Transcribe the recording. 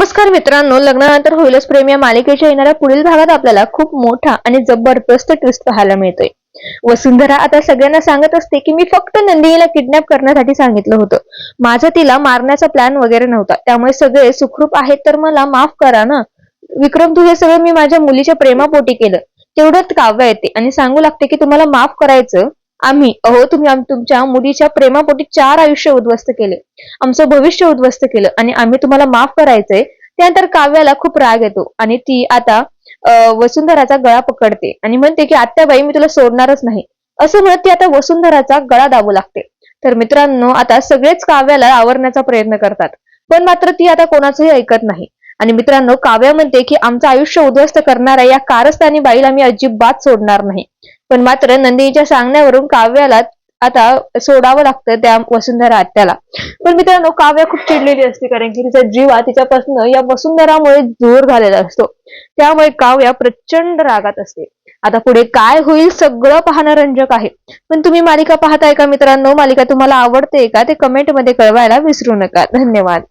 नमस्कार मित्रांनो लग्नानंतर होईलच प्रेम या मालिकेच्या येणाऱ्या पुढील भागात आपल्याला खूप मोठा आणि जबरदस्त ट्विस्ट पाहायला मिळतोय. वसुंधरा आता सगळ्यांना सांगत असते की मी फक्त नंदिनीला किडनॅप करण्यासाठी सांगितलं होतं. माझा तिला मारण्याचा प्लॅन वगैरे नव्हता. त्यामुळे सगळे सुखरूप आहेत तर मला माफ करा ना. विक्रम तू हे सगळं मी माझ्या मुलीच्या प्रेमापोटी केलं. तेवढंच काव्य येते आणि सांगू लागते की तुम्हाला माफ करायचं आम्ही अहो तुम्ही तुमच्या मुलीच्या प्रेमापोटी चार आयुष्य उद्ध्वस्त केले. आमचं भविष्य उद्ध्वस्त केलं आणि आम्ही तुम्हाला माफ करायचंय. त्यानंतर काव्याला खूप राग येतो आणि ती आता वसुंधराचा गळा पकडते आणि म्हणते की आत्याबाई मी तुला सोडणारच नाही. असं म्हणत ती आता वसुंधराचा गळा दाबू लागते. तर मित्रांनो आता सगळेच काव्याला आवरण्याचा प्रयत्न करतात. पण मात्र ती आता कोणाचंही ऐकत नाही. आणि मित्रांनो काव्या म्हणते की आमचं आयुष्य उद्ध्वस्त करणाऱ्या या कारस्थानी बाईला मी अजिबात सोडणार नाही. पण मात्र नंदिनीच्या सांगण्यावरून काव्याला आता सोडावं लागतं त्या वसुंधरा आत्याला. पण मित्रांनो काव्या खूप चिडलेली असते कारण की तिचा जीव हा तिच्यापासून या वसुंधरामुळे दूर झालेला असतो. त्यामुळे काव्या प्रचंड रागात असते. आता पुढे काय होईल सगळं पाहणं रंजक आहे. पण तुम्ही मालिका पाहताय का मित्रांनो? मालिका तुम्हाला आवडते का? ते कमेंटमध्ये कळवायला विसरू नका. धन्यवाद.